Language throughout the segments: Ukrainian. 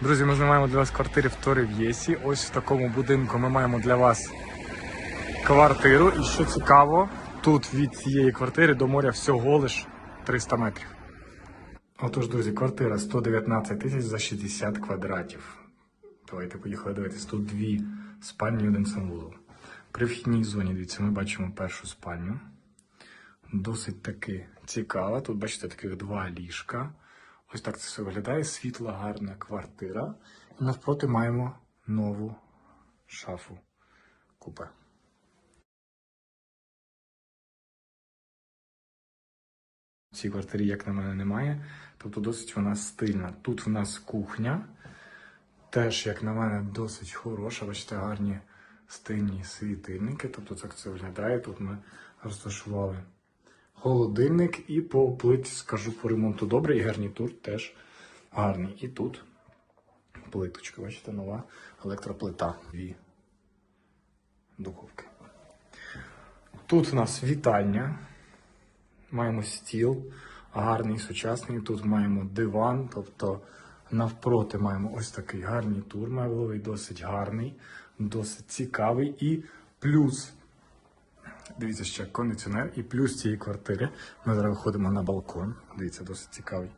Друзі, ми знімаємо для вас квартири в Торев'єсі. Ось в такому будинку ми маємо для вас квартиру. І що цікаво, тут від цієї квартири до моря всього лиш 300 метрів. Отож, друзі, квартира 119 тисяч за 60 квадратів. Давайте поїхали дивитись. Тут дві спальні один санвузол. При вхідній зоні, дивіться, ми бачимо першу спальню. Досить таки цікава. Тут, бачите, таких два ліжка. Ось так це все виглядає. Світла, гарна квартира. І навпроти маємо нову шафу купе. В цій квартирі, як на мене, немає. Тобто досить вона стильна. Тут в нас кухня. Теж, як на мене, досить хороша. Бачите, гарні стильні світильники. Тобто так це виглядає. Тут ми розташували холодильник і по плиті, скажу, по ремонту добре, і гарнітур теж гарний. І тут плиточка, бачите, нова електроплита. Дві духовки. Тут у нас вітальня. Маємо стіл гарний, сучасний. Тут маємо диван, тобто навпроти маємо ось такий гарнітур меблевий, досить гарний, досить цікавий. І плюс, дивіться, ще кондиціонер, і плюс цієї квартири. Ми зараз виходимо на балкон. Дивіться, досить цікавий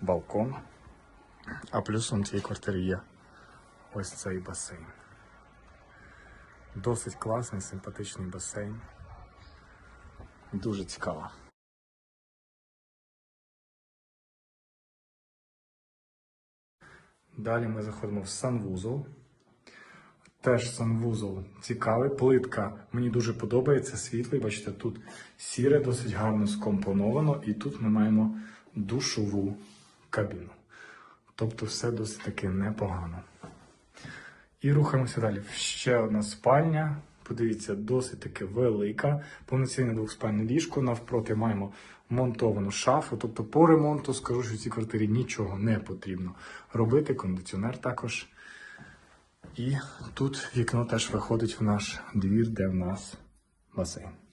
балкон. А плюсом цієї квартири є ось цей басейн. Досить класний, симпатичний басейн. Дуже цікаво. Далі ми заходимо в санвузол. Теж санвузол цікавий. Плитка мені дуже подобається, світлий. Бачите, тут сіре, досить гарно скомпоновано, і тут ми маємо душову кабіну. Тобто все досить таки непогано. І рухаємося далі. Ще одна спальня. Подивіться, досить таки велика. Повноцінне двохспальне ліжко. Навпроти маємо монтовану шафу. Тобто по ремонту скажу, що в цій квартирі нічого не потрібно робити. Кондиціонер також. І тут вікно теж виходить в наш двір, де в нас басейн.